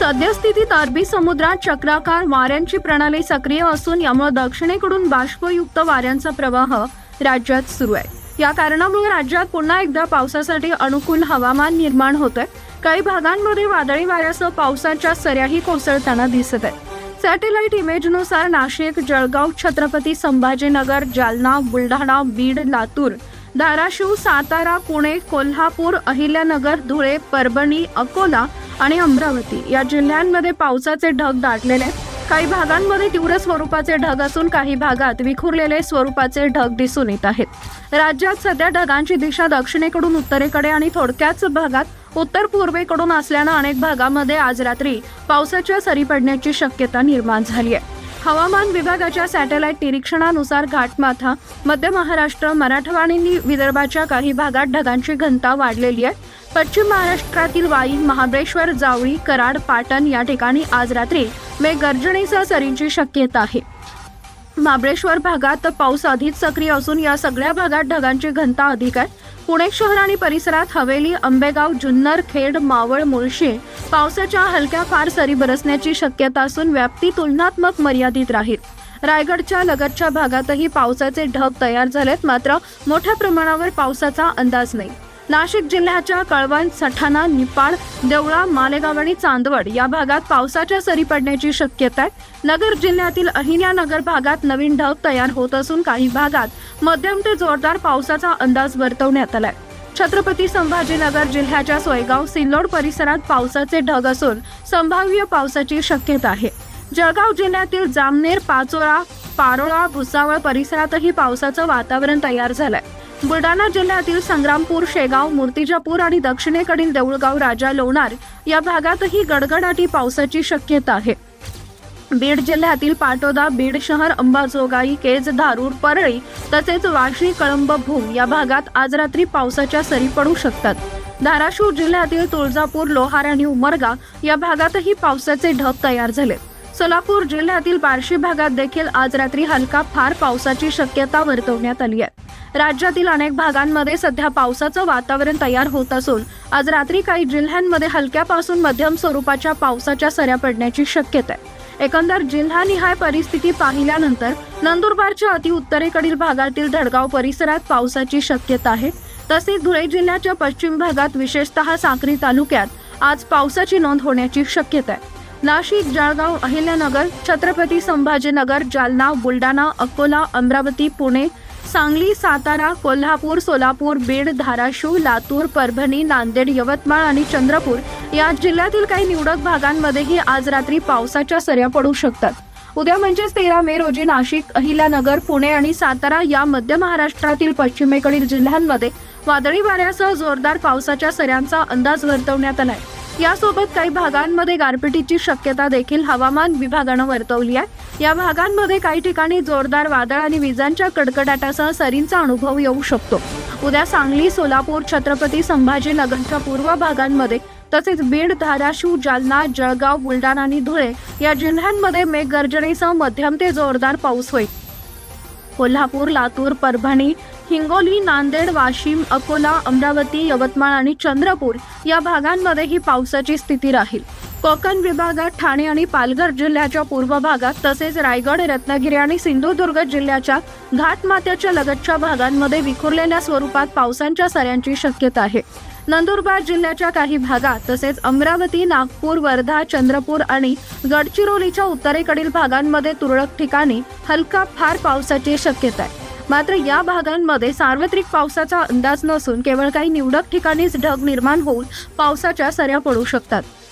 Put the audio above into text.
सद्यस्थितीत अरबी समुद्रात चक्राकार वाऱ्यांची प्रणाली सक्रिय असून यामुळे दक्षिणेकडून बाष्पयुक्त वाऱ्यांचा प्रवाह राज्यात सुरू आहे. या कारणामुळे राज्यात पुन्हा एकदा पावसासाठी अनुकूल हवामान निर्माण होतंय. काही भागांमध्ये वादळी वाऱ्यासह पावसाच्या सऱ्याही कोसळताना दिसत आहेत. सॅटेलाइट इमेजनुसार नाशिक जळगाव छत्रपती संभाजीनगर जालना बुलढाणा बीड लातूर धाराशिव सातारा पुणे कोल्हापूर अहिल्यानगर धुळे परभणी अकोला आणि अमरावती या जिल्ह्यांमध्ये पावसाचे ढग दाटलेले आहेत. काही भागांमध्ये तीव्र स्वरूपाचे ढग असून काही भागात विखुरलेले स्वरूपाचे ढग दिसून येत आहेत. राज्यात सध्या ढगांची दिशा दक्षिणेकडून उत्तरेकडे आणि थोडक्याच भागात उत्तर पूर्वेकडून असल्यानं अनेक भागामध्ये आज रात्री पावसाच्या सरी पडण्याची शक्यता निर्माण झाली आहे. हवामान विभागाच्या सॅटेलाइट निरीक्षणानुसार घाटमाथा मध्य महाराष्ट्र मराठवाडा आणि विदर्भाच्या काही भागात ढगांची घनता वाढलेली आहे. पश्चिम महाराष्ट्रातील वाई महाबळेश्वर जावळी कराड पाटण या ठिकाणी आज रात्री मेघगर्जनेसह सरींची शक्यता आहे. महाबळेश्वर भागात पाऊस अधिक सक्रिय असून या सगळ्या भागात ढगांची घनता अधिक आहे. पुणे शहर आणि परिसरात हवेली आंबेगाव जुन्नर खेड मावळ मुळशी पावसाच्या हलक्या फार सरी बरसण्याची शक्यता असून व्याप्ती तुलनात्मक मर्यादित राहील. रायगडच्या लगतच्या भागातही पावसाचे ढग तयार झालेत मात्र मोठ्या प्रमाणावर पावसाचा अंदाज नाही. नाशिक जिल्ह्याच्या कळवण सठाणा निपाळ देवळा मालेगाव आणि चांदवड या भागात पावसाच्या सरी पडण्याची शक्यता आहे. नगर जिल्ह्यातील अहिल्यानगर भागात नवीन ढग तयार होत असून काही भागात मध्यम ते जोरदार पावसाचा अंदाज वर्तवण्यात आलाय. छत्रपती संभाजीनगर जिल्ह्याच्या सोयगाव सिल्लोड परिसरात पावसाचे ढग असून संभाव्य पावसाची शक्यता आहे. जळगाव जिल्ह्यातील जामनेर पाचोळा पारोळा भुसावळ परिसरातही पावसाचं वातावरण तयार झालंय. बुलढाणा जिल्ह्यातील संग्रामपूर शेगाव मूर्तिजापूर आणि दक्षिणेकडील देऊळगाव राजा लोणार या भागातही गडगडाटी पावसाची शक्यता आहे. बीड जिल्ह्यातील पाटोदा बीड शहर अंबाजोगाई केज धारूर परळी तसेच वाशी कळंब भूम या भागात आज रात्री पावसाच्या सरी पडू शकतात. धाराशिव जिल्ह्यातील तुळजापूर लोहार आणि उमरगा या भागातही पावसाचे ढग तयार झाले. सोलापूर जिल्ह्यातील बार्शी भागात देखील आज रात्री हलका फार पावसाची शक्यता वर्तवण्यात आली आहे. राज्यातील अनेक भागांमध्ये सध्या पावसाचं वातावरण तयार होत असून आज रात्री काही जिल्ह्यांमध्ये हलक्यापासून मध्यम स्वरूपाच्या पावसाच्या सऱ्या पडण्याची शक्यता आहे. एकंदर जिल्हानिहाय परिस्थिती पाहिल्यानंतर नंदुरबारच्या अतिउत्तरेकडील भागातील धडगाव परिसरात पावसाची शक्यता आहे. तसेच धुळे जिल्ह्याच्या पश्चिम भागात विशेषतः साक्री तालुक्यात आज पावसाची नोंद होण्याची शक्यता आहे. नाशिक जळगाव अहिल्यानगर छत्रपती संभाजीनगर जालना बुलढाणा अकोला अमरावती पुणे सांगली सातारा कोल्हापूर सोलापूर बीड धाराशिव लातूर परभणी नांदेड यवतमाळ आणि चंद्रपूर या जिल्ह्यातील काही निवडक भागांमध्येही आज रात्री पावसाच्या सऱ्या पडू शकतात. उद्या म्हणजेच तेरा मे रोजी नाशिक अहिल्यानगर पुणे आणि सातारा या मध्य महाराष्ट्रातील पश्चिमेकडील जिल्ह्यांमध्ये वादळी वाऱ्यासह जोरदार पावसाच्या सऱ्यांचा अंदाज वर्तवण्यात आलाय. यासोबत काही भागांमध्ये गारपिटीची शक्यता देखील हवामान विभागानं वर्तवली आहे. या भागांमध्ये काही ठिकाणी जोरदार वादळ आणि विजांच्या कडकडाटासह सरींचा अनुभव येऊ शकतो. उद्या सांगली सोलापूर छत्रपती संभाजीनगरच्या पूर्व भागांमध्ये तसेच बीड धाराशिव जालना जळगाव बुलढाणा आणि धुळे या जिल्ह्यांमध्ये मेघगर्जनेसह मध्यम ते जोरदार पाऊस होईल. कोल्हापूर लातूर परभणी हिंगोली नांदेड वाशिम अकोला अमरावती यवतमाळ आणि चंद्रपूर या भागांमध्येही पावसाची स्थिती राहील. कोकण विभागात ठाणे आणि पालघर जिल्ह्याच्या पूर्व भागात तसेच रायगड रत्नागिरी आणि सिंधुदुर्ग जिल्ह्याच्या घाटमात्याच्या लगतच्या भागांमध्ये विखुरलेल्या स्वरूपात पावसांच्या सऱ्यांची शक्यता आहे. नंदुरबार जिल्ह्याच्या काही भागात तसेच अमरावती नागपूर वर्धा चंद्रपूर आणि गडचिरोलीच्या उत्तरेकडील भागांमध्ये तुरळक ठिकाणी हलका फार पावसाची शक्यता आहे. मात्र या भागांमध्ये सार्वत्रिक पावसाचा अंदाज नसून केवळ काही निवडक ठिकाणीच ढग निर्माण होऊन पावसाच्या सऱ्या पडू शकतात.